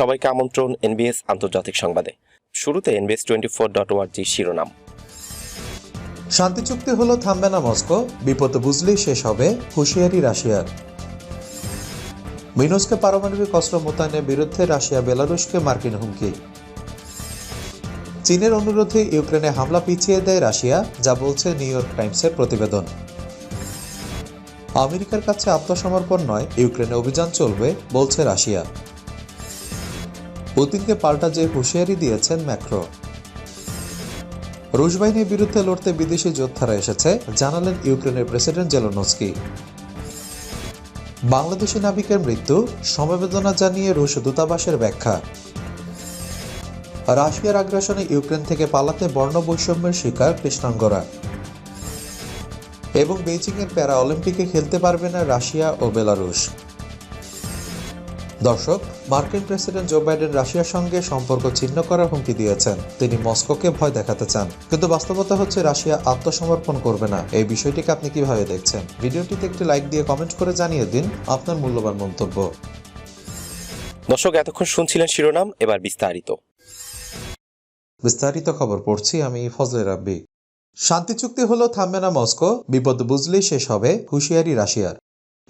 সবাইকে আমন্ত্রণ এনবিএস আন্তর্জাতিক সংবাদে। শুরুতে এনবিএস টোয়েন্টি ফোর ডট ওয়ার্জি শিরোনাম। শান্তি চুক্তি হলো থামবে না মস্কো, বিপদ বুঝলেই শেষ হবে হুঁশিয়ারি রাশিয়ার। মিনোসকে পারমাণবিক অস্ত্র মোতায়েনের বিরুদ্ধে রাশিয়া বেলারুশকে মার্কিন হুমকি। চীনের অনুরোধে ইউক্রেনে হামলা পিছিয়ে দেয় রাশিয়া, যা বলছে নিউ ইয়র্ক টাইমসের প্রতিবেদন। আমেরিকার কাছে আত্মসমর্পণ নয়, ইউক্রেনে অভিযান চলবে, বলছে রাশিয়া। পুতিনকে পাল্টা যে হুঁশিয়ারি দিয়েছেন ম্যাক্রো। রুশ বাহিনীর বিরুদ্ধে লড়তে বিদেশি যোদ্ধারা এসেছে, জানালেন ইউক্রেনের প্রেসিডেন্ট জেলোনস্কি। বাংলাদেশি নাবিকের মৃত্যু, সমবেদনা জানিয়ে রুশ দূতাবাসের ব্যাখ্যা। রাশিয়ার আগ্রাসনে ইউক্রেন থেকে পালাতে বর্ণ বৈষম্যের শিকার কৃষ্ণাঙ্গরা। এবং বেইজিংয়ের প্যারা অলিম্পিকে খেলতে পারবে না রাশিয়া ও বেলারুশ। দর্শক মার্কিন প্রেসিডেন্ট জো বাইডেন রাশিয়ার সঙ্গে সম্পর্ক ছিন্ন করার হুমকি দিয়েছেন। তিনি মস্কোকে ভয় দেখাতে চান। কিন্তু বাস্তবতা হচ্ছে রাশিয়া আত্মসমর্পণ করবে না। এই বিষয়টিকে আপনি কীভাবে দেখছেন? ভিডিওটিতে একটি লাইক দিয়ে কমেন্ট করে জানিয়ে দিন আপনার মূল্যবান মন্তব্য। দর্শক এতক্ষণ শুনছিলেন শিরোনাম এবার বিস্তারিত। বিস্তারিত খবর পড়ছি আমি ফজলে রাব্বি। শান্তি চুক্তি হলো থামবে না মস্কো। বিপদ বুঝলেই শেষ হবে হুঁশিয়ারি রাশিয়ার।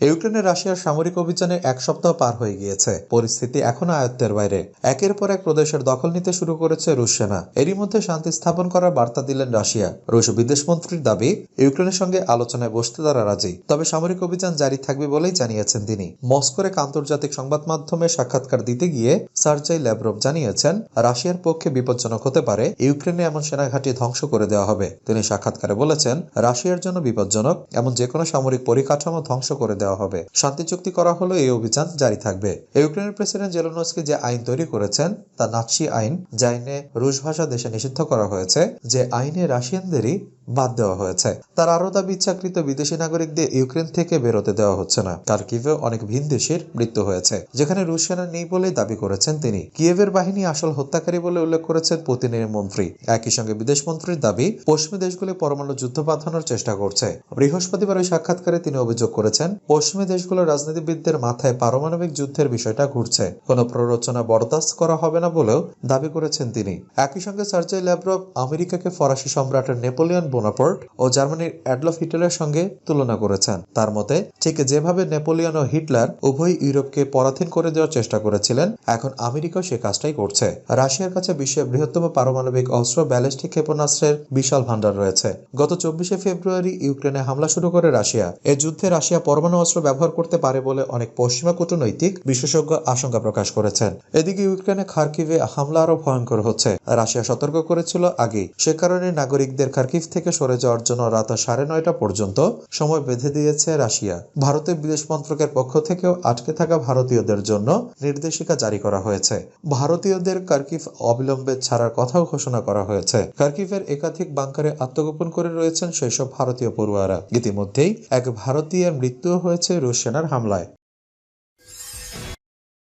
ইউক্রেনে রাশিয়ার সামরিক অভিযানে এক সপ্তাহ পার হয়ে গিয়েছে। পরিস্থিতি এখনও আয়ত্তের বাইরে। একের পর এক প্রদেশের দখল নিতে শুরু করেছে রুশ সেনা। এরই মধ্যে শান্তি স্থাপন করার বার্তা দিলেন রাশিয়া। রুশ বিদেশমন্ত্রীর দাবি, ইউক্রেনের সঙ্গে আলোচনায় বসতে তারা রাজি। তবে সামরিক অভিযান জারি থাকবে বলেই জানিয়েছেন তিনি। মস্কোর এক আন্তর্জাতিক সংবাদ মাধ্যমে সাক্ষাৎকার দিতে গিয়ে সার্জাই ল্যাব্রভ জানিয়েছেন, রাশিয়ার পক্ষে বিপজ্জনক হতে পারে, ইউক্রেনে এমন সেনাঘাঁটি ধ্বংস করে দেওয়া হবে। তিনি সাক্ষাৎকারে বলেছেন, রাশিয়ার জন্য বিপজ্জনক, এমন যে কোনো সামরিক পরিকাঠামো ধ্বংস করে দেওয়া হবে। শান্তি চুক্তি করা হলো এই অভিযান জারি থাকবে। ইউক্রেনের প্রেসিডেন্ট জেলোনস্কি যে আইন তৈরি করেছেন, তা নাৎসি আইন, যা আইনে রুশ ভাষা দেশে নিষিদ্ধ করা হয়েছে, যে আইনে রাশিয়ানদেরই বাদ দেওয়া হয়েছে। তার আরও দাবি, ইচ্ছাকৃত বিদেশি নাগরিকদের ইউক্রেন থেকে বেরোতে দেওয়া হচ্ছে না। তার কিভে অনেক ভিন দেশের মৃত্যু হয়েছে। যেখানে রুশ সেনা নেই বলেই দাবি করেছেন তিনি। কিয়েভের বাহিনী আসল হত্যাকারী বলে উল্লেখ করেছেন পুতিনের মন্ত্রী। একই সঙ্গে বিদেশ মন্ত্রীর দাবি, পশ্চিমী দেশগুলি পরমাণু যুদ্ধ বাঁধানোর চেষ্টা করছে। বৃহস্পতিবার ওই সাক্ষাৎকারে তিনি অভিযোগ করেছেন পশ্চিমী দেশগুলোর রাজনীতিবিদদের মাথায় পারমাণবিক যুদ্ধের বিষয়টা ঘুরছে। কোনো প্ররোচনা বরদাস্ত করা হবে না বলেও দাবি করেছেন তিনি। একই সঙ্গে সার্জাই ল্যাব্রভ আমেরিকাকে ফরাসি সম্রাটের নেপোলিয়ন বোনাপোর্ট ও জার্মানির অ্যাডলফ হিটলারের সঙ্গে তুলনা করেছেন। তার মতে, ঠিক যেভাবে নেপোলিয়ন ও হিটলার উভয় ইউরোপকে পরাধীন করে দেওয়ার চেষ্টা করেছিলেন, এখন আমেরিকাও সে কাজটাই করছে। রাশিয়ার কাছে বিশ্বের বৃহত্তম পারমাণবিক অস্ত্র, ব্যালিস্টিক ক্ষেপণাস্ত্রের বিশাল ভান্ডার রয়েছে। গত চব্বিশে ফেব্রুয়ারি ইউক্রেনে হামলা শুরু করে রাশিয়া। এ যুদ্ধে রাশিয়া পরমাণু অস্ত্র ব্যবহার করতে পারে বলে অনেক পশ্চিমা কূটনৈতিক বিশেষজ্ঞ আশঙ্কা প্রকাশ করেছেন। এদিকে ইউক্রেনে খার্কিভে হামলা আরও ভয়ঙ্কর হচ্ছে। রাশিয়া সতর্ক করেছিল আগেই সে কারণে নাগরিকদের খার্কিভ থেকে সরে যাওয়ার জন্য রাত সাড়ে নয়টা পর্যন্ত সময় বেঁধে দিয়েছে রাশিয়া। ভারতের বিদেশ মন্ত্রকের পক্ষ থেকেও আটকে থাকা ভারতীয়দের জন্য নির্দেশিকা জারি করা হয়েছে। ভারতীয়দের কার্কিভ অবিলম্বে ছাড়ার কথাও ঘোষণা করা হয়েছে। কার্কিভের একাধিক বাংকারে আত্মগোপন করে রয়েছেন সেসব ভারতীয় পড়ুয়ারা। ইতিমধ্যেই এক ভারতীয়ের মৃত্যু হয়েছে। রুশ সেনার হামলায়।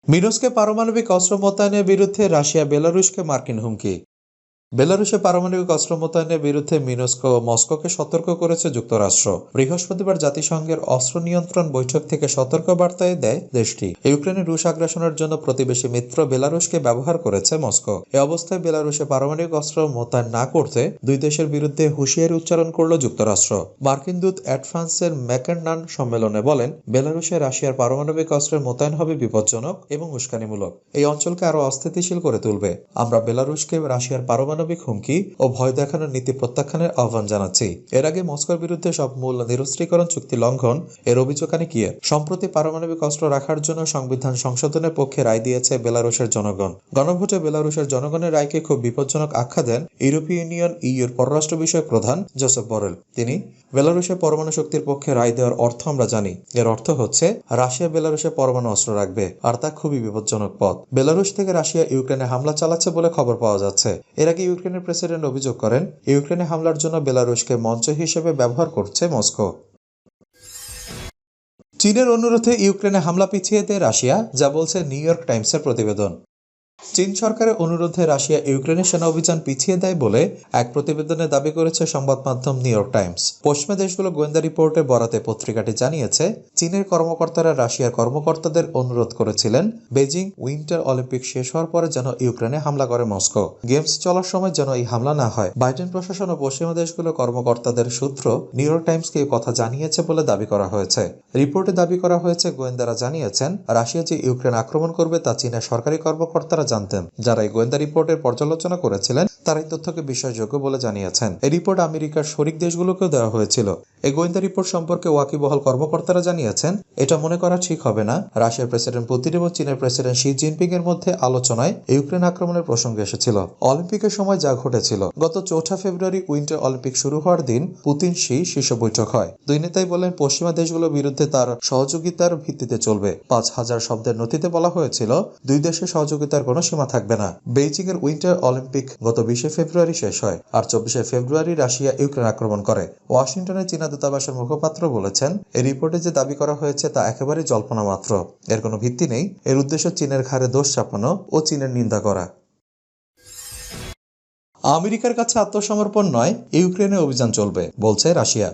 মিনোসকে পারমাণবিক অস্ত্র মোতায়নের বিরুদ্ধে রাশিয়া বেলারুশকে মার্কিন হুমকি। বেলারুশে পারমাণবিক অস্ত্র মোতায়েনের বিরুদ্ধে মিনস্কো ও মস্কোকে সতর্ক করেছে যুক্তরাষ্ট্র। বৃহস্পতিবার জাতিসংঘের অস্ত্র নিয়ন্ত্রণ বৈঠক থেকে সতর্ক বার্তায় দেয় দেশটি। ইউক্রেনে রুশ আগ্রাসনের জন্য প্রতিবেশী মিত্র বেলারুশকে ব্যবহার করেছে মস্কো। এ অবস্থায় বেলারুশে পারমাণবিক অস্ত্র মোতায়েন না করতে দুই দেশের বিরুদ্ধে হুঁশিয়ারি উচ্চারণ করল যুক্তরাষ্ট্র। মার্কিন দূত অ্যাডফ্রান্সের ম্যাকেন্নান সম্মেলনে বলেন, বেলারুশে রাশিয়ার পারমাণবিক অস্ত্রের মোতায়েন হবে বিপজ্জনক এবং উস্কানিমূলক। এই অঞ্চলকে আরও অস্থিতিশীল করে তুলবে। আমরা বেলারুশকে রাশিয়ার পারমাণবিক হুমকি ও ভয় দেখানোর নীতি প্রত্যাখ্যানের আহ্বান জানাচ্ছি। এর আগে মস্কোর বিরুদ্ধে সব মূল নিরস্ত্রীকরণ চুক্তি লঙ্ঘন এর অভিযোগ আনে কিয়ে সম্প্রতি পারমাণবিক অস্ত্র রাখার জন্য সংবিধান সংশোধনের পক্ষে রায় দিয়েছে বেলারুশের জনগণ। গণভোটে বেলারুশের জনগণের রায়কে খুব বিপজ্জনক আখ্যা দেন ইউরোপীয় ইউনিয়ন ইউর পররাষ্ট্র বিষয়ক প্রধান জোসেফ বরেল। তিনি বেলারুশের পরমাণু শক্তির পক্ষে রায় দেওয়ার অর্থ আমরা জানি। এর অর্থ হচ্ছে, রাশিয়া বেলারুশে পরমাণু অস্ত্র রাখবে, আর তা খুবই বিপজ্জনক পথ। বেলারুশ থেকে রাশিয়া ইউক্রেনে হামলা চালাচ্ছে বলে খবর পাওয়া যাচ্ছে। এর আগে ইউক্রেনের প্রেসিডেন্ট অভিযোগ করেন, ইউক্রেনে হামলার জন্য বেলারুশকে মঞ্চ হিসেবে ব্যবহার করছে মস্কো। চীনের অনুরোধে ইউক্রেনে হামলা পিছিয়ে দেয় রাশিয়া, যা বলছে নিউ ইয়র্ক টাইমসের প্রতিবেদন। চীন সরকারের অনুরোধে রাশিয়া ইউক্রেনের সেনা অভিযান পিছিয়ে দেয় বলে এক প্রতিবেদনে দাবি করেছে সংবাদ মাধ্যম নিউ ইয়র্ক টাইমস। পশ্চিমা দেশগুলো গোয়েন্দা রিপোর্টে বরাতে পত্রিকাটি জানিয়েছে, চীনের কর্মকর্তারা রাশিয়ার কর্মকর্তাদের অনুরোধ করেছিলেন বেজিং উইন্টার অলিম্পিক শেষ হওয়ার পরে যেন ইউক্রেনে হামলা করে মস্কো। গেমস চলার সময় যেন এই হামলা না হয়। বাইডেন প্রশাসন ও পশ্চিমা দেশগুলোর কর্মকর্তাদের সূত্র নিউ ইয়র্ক টাইমসকে এই কথা জানিয়েছে বলে দাবি করা হয়েছে। রিপোর্টে দাবি করা হয়েছে, গোয়েন্দারা জানিয়েছেন, রাশিয়া যে ইউক্রেন আক্রমণ করবে তা চীনের সরকারি কর্মকর্তারা জানতেন। যারা এই গোয়েন্দা রিপোর্টের পর্যালোচনা করেছিলেন, তারা এই তথ্যকে বিশ্বাসযোগ্য বলে জানিয়েছেন। এই রিপোর্ট আমেরিকার শরিক দেশগুলোকেও দেওয়া হয়েছিল। এই গোয়েন্দা রিপোর্ট সম্পর্কে ওয়াকিবহল কর্মকর্তারা জানিয়েছেন, এটা মনে করা ঠিক হবে না। রাশিয়ার প্রেসিডেন্ট পুতিন এবং চীনের প্রেসিডেন্ট শি জিনপিং এর মধ্যে আলোচনায় ইউক্রেন আক্রমণের প্রসঙ্গ এসেছিল। অলিম্পিকের সময় যা ঘটেছিল। গত চৌঠা ফেব্রুয়ারি উইন্টার অলিম্পিক শুরু হওয়ার দিন পুতিন শি শীর্ষ বৈঠক হয়। দুই নেতাই বলেন, পশ্চিমা দেশগুলোর বিরুদ্ধে তার সহযোগিতার ভিত্তিতে চলবে। পাঁচ হাজার শব্দের নথিতে বলা হয়েছিল, দুই দেশের সহযোগিতার কোনো সীমা থাকবে না। বেইজিং এর উইন্টার অলিম্পিক গত বিশে ফেব্রুয়ারি শেষ হয় আর চব্বিশে ফেব্রুয়ারি রাশিয়া ইউক্রেন আক্রমণ করে। ওয়াশিংটনে চীনা দূতাবাসের মুখপাত্র বলেছেন এই রিপোর্টে যে দাবি করা হয়েছে তা একেবারে জল্পনা মাত্র। এর কোনো ভিত্তি নেই। এর উদ্দেশ্য চীনের ঘাড়ে দোষ চাপানো ও চীনের নিন্দা করা। আমেরিকার কাছে আত্মসমর্পণ নয়, ইউক্রেনে অভিযান চলবে, বলছে রাশিয়া।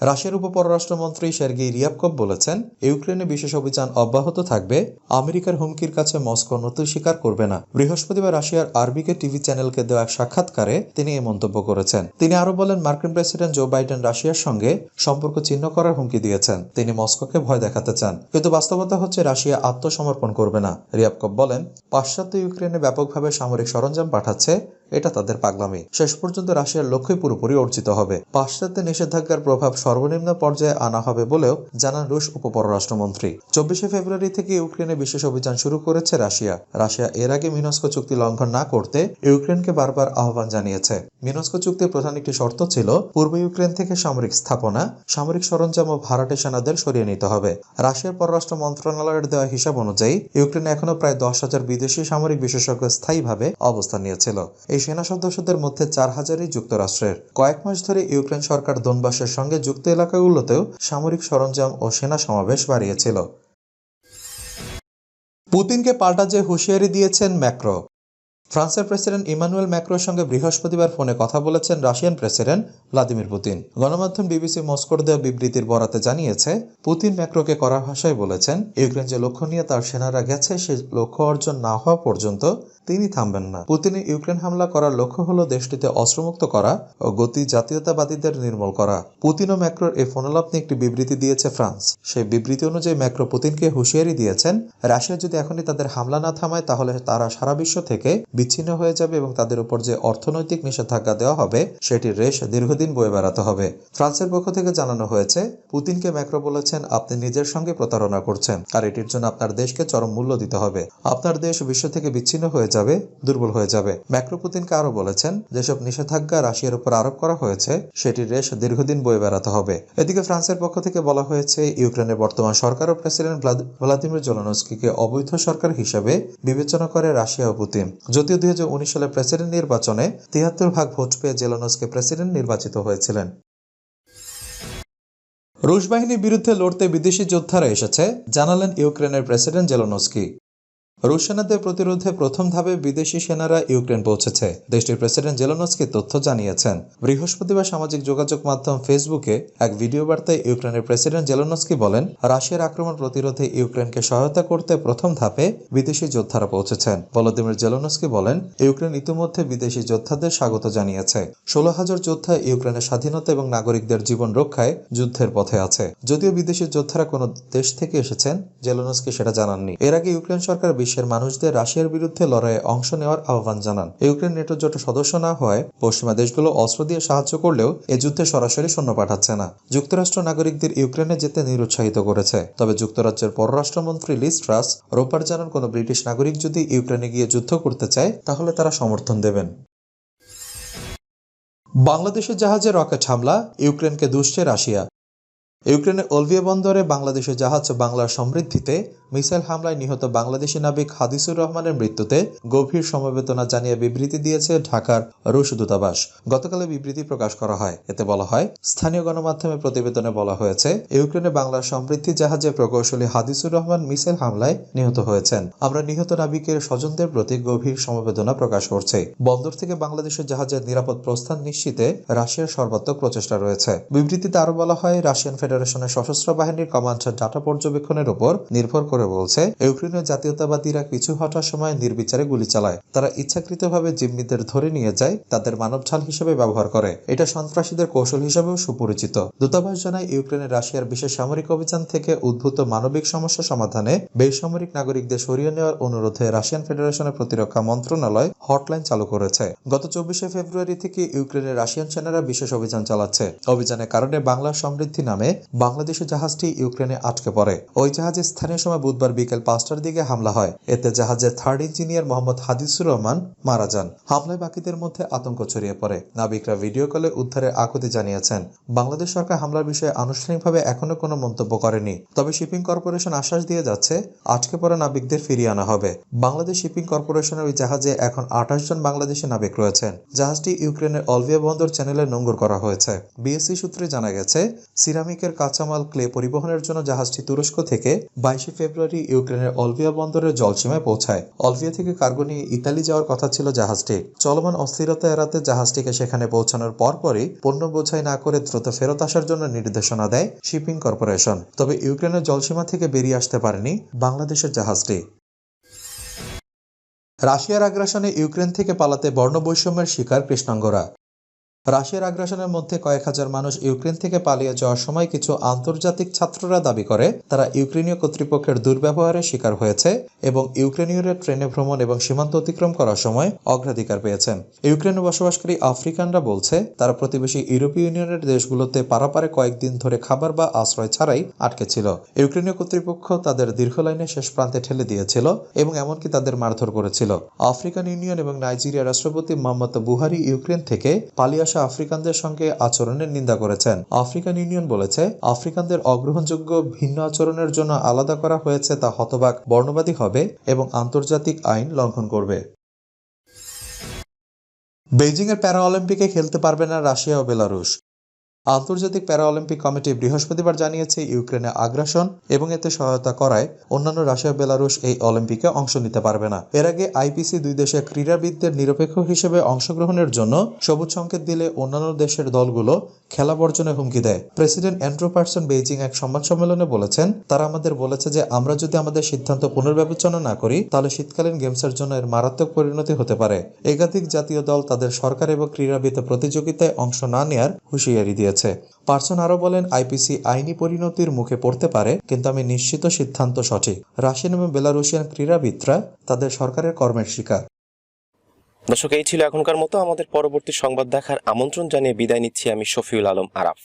রাশিয়ার উপপররাষ্ট্রমন্ত্রী সের্গেই রিয়াবকভ বলেছেন, ইউক্রেনে বিশেষ অভিযান অব্যাহত থাকবে, আমেরিকার হুমকির কাছে মস্কো নতুন স্বীকার করবে না। বৃহস্পতিবার রাশিয়ার আরবিকে টিভি চ্যানেলকে দেওয়া এক সাক্ষাৎকারে তিনি এই মন্তব্য করেছেন। তিনি আরও বলেন, মার্কিন প্রেসিডেন্ট জো বাইডেন রাশিয়ার সঙ্গে সম্পর্ক চিহ্ন করার হুমকি দিয়েছেন। তিনি মস্কোকে ভয় দেখাতে চান। কিন্তু বাস্তবতা হচ্ছে, রাশিয়া আত্মসমর্পণ করবে না। রিয়াবকভ বলেন পাশ্চাত্য ইউক্রেনে ব্যাপকভাবে সামরিক সরঞ্জাম পাঠাচ্ছে, এটা তাদের পাগলামি। শেষ পর্যন্ত রাশিয়ার লক্ষ্যই পুরোপুরি অর্জিত হবে। পাশ্চাত্য নিষেধাজ্ঞার প্রভাব সর্বনিম্ন পর্যায়ে আনা হবে বলেও জানান রুশ উপপররাষ্ট্রমন্ত্রী। চব্বিশে ফেব্রুয়ারি থেকে ইউক্রেনে বিশেষ অভিযান শুরু করেছে রাশিয়া। রাশিয়া এর আগে মিনস্কো চুক্তি লঙ্ঘন না করতে ইউক্রেনকে বারবার আহ্বান জানিয়েছে। মিনস্কো চুক্তির প্রধান একটি শর্ত ছিল, পূর্ব ইউক্রেন থেকে সামরিক স্থাপনা, সামরিক সরঞ্জাম ও ভাড়াটে সেনাদের সরিয়ে নিতে হবে। রাশিয়ার পররাষ্ট্র মন্ত্রণালয়ের দেওয়া হিসাব অনুযায়ী, ইউক্রেনে এখনও প্রায় দশ হাজার বিদেশি সামরিক বিশেষজ্ঞ স্থায়ীভাবে অবস্থান নিয়েছিল। এই সেনা সদস্যদের মধ্যে চার হাজারই যুক্তরাষ্ট্রের। কয়েক মাস ধরে ইউক্রেন সরকার দোনবাসের সঙ্গে যুক্ত এলাকাগুলোতেও সামরিক সরঞ্জাম ও সেনা সমাবেশ বাড়িয়েছিল। পুতিনকে পাল্টা যে হুঁশিয়ারি দিয়েছেন ম্যাক্রো ফ্রান্সের প্রেসিডেন্ট ইমানুয়েল ম্যাক্রোর সঙ্গে বৃহস্পতিবার ফোনে কথা বলেছেন রাশিয়ান প্রেসিডেন্ট ভ্লাদিমির পুতিন। গণমাধ্যম বিবিসি মস্কোর দেওয়া বিবৃতির বরাতে জানিয়েছে, পুতিন ম্যাক্রোকে করা ভাষায় বলেছেন, ইউক্রেন যে লক্ষ্য নিয়ে তার সেনারা গেছে, সে লক্ষ্য অর্জন না হওয়া পর্যন্ত তিনি থামবেন না। পুতিনের ইউক্রেন হামলা করার লক্ষ্য হলো দেশটিতে অস্ত্রমুক্ত করা ও গতি জাতীয়তাবাদীদের নির্মূল করা। পুতিন ও ম্যাক্রোর এই ফোনালাপ নিয়ে একটি বিবৃতি দিয়েছে ফ্রান্স। সেই বিবৃতি অনুযায়ী ম্যাক্রো পুতিনকে হুঁশিয়ারি দিয়েছেন, রাশিয়া যদি এখনই তাদের হামলা না থামায়, তাহলে তারা সারা বিশ্ব থেকে বিচ্ছিন্ন হয়ে যাবে এবং তাদের উপর যে অর্থনৈতিক নিষেধাজ্ঞা দেওয়া হবে, সেটির রেশ দীর্ঘদিন বয়ে বেড়াতে হবে। ফ্রান্সের পক্ষ থেকে জানানো হয়েছে, পুতিনকে ম্যাক্রো বলেছেন, আপনি নিজের সঙ্গে প্রতারণা করছেন। আর এটির জন্য আপনার দেশকে চরম মূল্য দিতে হবে। আপনার দেশ বিশ্ব থেকে বিচ্ছিন্ন হয়ে যাবে, দুর্বল হয়ে যাবে। ম্যাক্রো পুতিনকে আরও বলেছেন, যেসব নিষেধাজ্ঞা রাশিয়ার উপর আরোপ করা হয়েছে, সেটির রেশ দীর্ঘদিন বয়ে বেড়াতে হবে। এদিকে ফ্রান্সের পক্ষ থেকে বলা হয়েছে, ইউক্রেনের বর্তমান সরকার ও প্রেসিডেন্ট ভ্লাদ- ভ্লাদিমির জেলনস্কিকে অবৈধ সরকার হিসেবে বিবেচনা করে রাশিয়া ও পুতিন। যদিও দুই সালে প্রেসিডেন্ট নির্বাচনে তিয়াত্তর ভাগ ভোট পেয়ে জেলানসকে প্রেসিডেন্ট নির্বাচিত হয়েছিলেন। রুশ বাহিনীর বিরুদ্ধে লড়তে বিদেশি যোদ্ধারা এসেছে, জানালেন ইউক্রেনের প্রেসিডেন্ট জেলনস্কি। রুশ সেনাদের প্রতিরোধে প্রথম ধাপে বিদেশি সেনারা ইউক্রেন পৌঁছেছে। দেশটির প্রেসিডেন্ট জেলনস্কি তথ্য জানিয়েছেন। বৃহস্পতিবার সামাজিক যোগাযোগ মাধ্যম ফেসবুকে এক ভিডিও বার্তায় ইউক্রেনের প্রেসিডেন্ট জেলনস্কি বলেন, রাশিয়ার আক্রমণ প্রতিরোধে ইউক্রেনকে সহায়তা করতে প্রথম ধাপে বিদেশি যোদ্ধারা পৌঁছেছেন। ভলোদিমির জেলনস্কি বলেন, ইউক্রেন ইতিমধ্যে বিদেশি যোদ্ধাদের স্বাগত জানিয়েছে। ষোলো হাজার যোদ্ধা ইউক্রেনের স্বাধীনতা এবং নাগরিকদের জীবন রক্ষায় যুদ্ধের পথে আছে। যদিও বিদেশি যোদ্ধারা কোনো দেশ থেকে এসেছেন, জেলনস্কি সেটা জানাননি। এর আগে ইউক্রেন সরকার বিশ্বের মানুষদের রাশিয়ার বিরুদ্ধে লড়াইয়ে অংশ নেওয়ার আহ্বান জানান। ইউক্রেন নেটো জোটের সদস্য না হওয়ায় পশ্চিমা দেশগুলো অস্ত্র দিয়ে সাহায্য করলেও এ যুদ্ধে সরাসরি সৈন্য পাঠাচ্ছে না। যুক্তরাষ্ট্র নাগরিকদের ইউক্রেনে যেতে নিরুৎসাহিত করেছে। তবে যুক্তরাজ্যের পররাষ্ট্রমন্ত্রী লিস ট্রাস রোববার জানান, কোনো ব্রিটিশ নাগরিক যদি ইউক্রেনে গিয়ে যুদ্ধ করতে চায়, তাহলে তারা সমর্থন দেবেন। বাংলাদেশের জাহাজে রকেট হামলা, ইউক্রেনকে দুষছে রাশিয়া। ইউক্রেনের ওলভিয়া বন্দরে বাংলাদেশের জাহাজ বাংলার সমৃদ্ধিতে মিসাইল হামলায় নিহত বাংলাদেশি নাবিক হাদিসুর রহমানের মৃত্যুতে গভীর সমবেদনা জানিয়ে বিবৃতি দিয়েছে ঢাকার রুশ দূতাবাস। গতকালে বিবৃতি প্রকাশ করা হয়। এতে বলা হয়, স্থানীয় গণমাধ্যমে প্রতিবেদনে বলা হয়েছে, ইউক্রেনে বাংলার সমৃদ্ধি জাহাজে প্রকৌশলী হাদিসুর রহমান মিসাইল হামলায় নিহত হয়েছেন। আমরা নিহত নাবিকের স্বজনদের প্রতি গভীর সমবেদনা প্রকাশ করছি। বন্দর থেকে বাংলাদেশের জাহাজের নিরাপদ প্রস্থান নিশ্চিতে রাশিয়ার সর্বাত্মক প্রচেষ্টা রয়েছে। বিবৃতিতে আরও বলা হয়, রাশিয়ান ফেডারেশনের সশস্ত্র বাহিনীর কমান্ডার ডাটা পর্যবেক্ষণের উপর নির্ভর করে বলছে ইউক্রেনের জাতীয়তাবাদীরা পিছু হটার সময় নির্বিচারে গুলি চালায়। তারা ইচ্ছাকৃতভাবে জিম্মিদের ধরে নিয়ে যায়, তাদের মানবঢাল হিসেবে ব্যবহার করে। এটা সন্ত্রাসীদের কৌশল হিসেবেও সুপরিচিত। দূতাবাস জানায় ইউক্রেনের রাশিয়ার বিশেষ সামরিক অভিযান থেকে উদ্ভূত মানবিক সমস্যা সমাধানে বেসামরিক নাগরিকদের সরিয়ে নেওয়ার অনুরোধে রাশিয়ান ফেডারেশনের প্রতিরক্ষা মন্ত্রণালয় হটলাইন চালু করেছে। গত চব্বিশে ফেব্রুয়ারি থেকে ইউক্রেনের রাশিয়ান সেনারা বিশেষ অভিযান চালাচ্ছে। অভিযানের কারণে বাংলার সমৃদ্ধি নামে বাংলাদেশের জাহাজটি ইউক্রেনে আটকে পড়ে। ওই জাহাজে স্থানীয় সময় বুধবার বিকেল পাঁচটার দিকে হামলা হয়। এতে জাহাজের থার্ড ইঞ্জিনিয়ার মোহাম্মদ হাদিসুর রহমান মারা যান। হামলায় বাকিদের মধ্যে আতঙ্ক ছড়িয়ে পড়ে। নাবিকরা ভিডিও কলে উদ্ধারের আকুতি জানিয়েছেন। বাংলাদেশ সরকার হামলার বিষয়ে আনুষ্ঠানিকভাবে এখনও কোনো মন্তব্য করেনি। তবে শিপিং কর্পোরেশন আশ্বাস দিয়ে যাচ্ছে, আটকে পড়া নাবিকদের ফিরিয়ে আনা হবে। বাংলাদেশ শিপিং কর্পোরেশনের ওই জাহাজে এখন আঠাশ জন বাংলাদেশি নাবিক রয়েছেন। জাহাজটি ইউক্রেনের অলভিয়া বন্দর চ্যানেলে নোঙ্গর করা হয়েছে। বিএসসি সূত্রে জানা গেছে, সিরামিকের কাঁচামাল ক্লে পরিবহনের জন্য জাহাজটি তুরস্ক থেকে বাইশে ফেব্রুয়ারি ইউক্রেনের অলভিয়া বন্দরের জলসীমায় পৌঁছায়। অলভিয়া থেকে কার্গো নিয়ে ইতালি যাওয়ার কথা ছিল জাহাজটি। চলমান অস্থিরতা এড়াতে জাহাজটিকে সেখানে পৌঁছানোর পরপরই পণ্য বোঝাই না করে দ্রুত ফেরত আসার জন্য নির্দেশনা দেয় শিপিং কর্পোরেশন। তবে ইউক্রেনের জলসীমা থেকে বেরিয়ে আসতে পারেনি বাংলাদেশের জাহাজটি। রাশিয়ার আগ্রাসনে ইউক্রেন থেকে পালাতে বর্ণবৈষম্যের শিকার কৃষ্ণাঙ্গরা। রাশিয়ার আগ্রাসনের মধ্যে কয়েক হাজার মানুষ ইউক্রেন থেকে পালিয়ে যাওয়ার সময় কিছু আন্তর্জাতিক ছাত্ররা দাবি করে, তারা ইউক্রেনীয় কর্তৃপক্ষের দুর্ব্যবহারের শিকার হয়েছে এবং ইউক্রেনীয়রা ট্রেনে ভ্রমণ এবং সীমান্ত অতিক্রম করার সময় অগ্রাধিকার পেয়েছেন। ইউক্রেনে বসবাসকারী আফ্রিকানরা বলছে, তারা প্রতিবেশী ইউরোপীয় ইউনিয়নের দেশগুলোতে পারাপারে কয়েকদিন ধরে খাবার বা আশ্রয় ছাড়াই আটকে ছিল। ইউক্রেনীয় কর্তৃপক্ষ তাদের দীর্ঘ লাইনে শেষ প্রান্তে ঠেলে দিয়েছিল এবং এমনকি তাদের মারধর করেছিল। আফ্রিকান ইউনিয়ন এবং নাইজেরিয়ার রাষ্ট্রপতি মোহাম্মদ বুহারি ইউক্রেন থেকে পালিয়ে আসা আফ্রিকানদের সঙ্গে আচরণের নিন্দা করেছেন। আফ্রিকান ইউনিয়ন বলেছে, আফ্রিকানদের অগ্রহণযোগ্য ভিন্ন আচরণের জন্য আলাদা করা হয়েছে তা হতবাক, বর্ণবাদী হবে এবং আন্তর্জাতিক আইন লঙ্ঘন করবে। বেজিংয়ের প্যারা অলিম্পিকে খেলতে পারবে না রাশিয়া ও বেলারুশ। আন্তর্জাতিক প্যারা অলিম্পিক কমিটি বৃহস্পতিবার জানিয়েছে ইউক্রেনে আগ্রাসন এবং এতে সহায়তা করায় অন্যান্য রাশিয়া, বেলারুশ এই অলিম্পিকে অংশ নিতে পারবে না। এর আগে আইপিসি দুই দেশের ক্রীড়াবিদদের নিরপেক্ষ হিসেবে অংশগ্রহণের জন্য সবুজ সংকেত দিলে অন্যান্য দেশের দলগুলো খেলা বর্জনে হুমকি দেয়। প্রেসিডেন্ট অ্যান্ড্রু পার্সন বেইজিং এক সংবাদ সম্মেলনে বলেছেন, তারা আমাদের বলেছে যে আমরা যদি আমাদের সিদ্ধান্ত পুনর্বিবেচনা না করি, তাহলে শীতকালীন গেমসের জন্য এর মারাত্মক পরিণতি হতে পারে। একাধিক জাতীয় দল তাদের সরকার এবং ক্রীড়াবিদ প্রতিযোগিতায় অংশ না নেয়ার হুঁশিয়ারি দিয়েছে। পার্সন আরও বলেন, আইপিসি আইনি পরিণতির মুখে পড়তে পারে, কিন্তু আমি নিশ্চিত সিদ্ধান্ত সঠিক। রাশিয়ান এবং বেলারুশিয়ান ক্রীড়াবিদরা তাদের সরকারের কর্মের শিকার। দর্শক, এই ছিল এখনকার মতো। আমাদের পরবর্তী সংবাদ দেখার আমন্ত্রণ জানিয়ে বিদায় নিচ্ছি আমি শফিউল আলম আরাফ।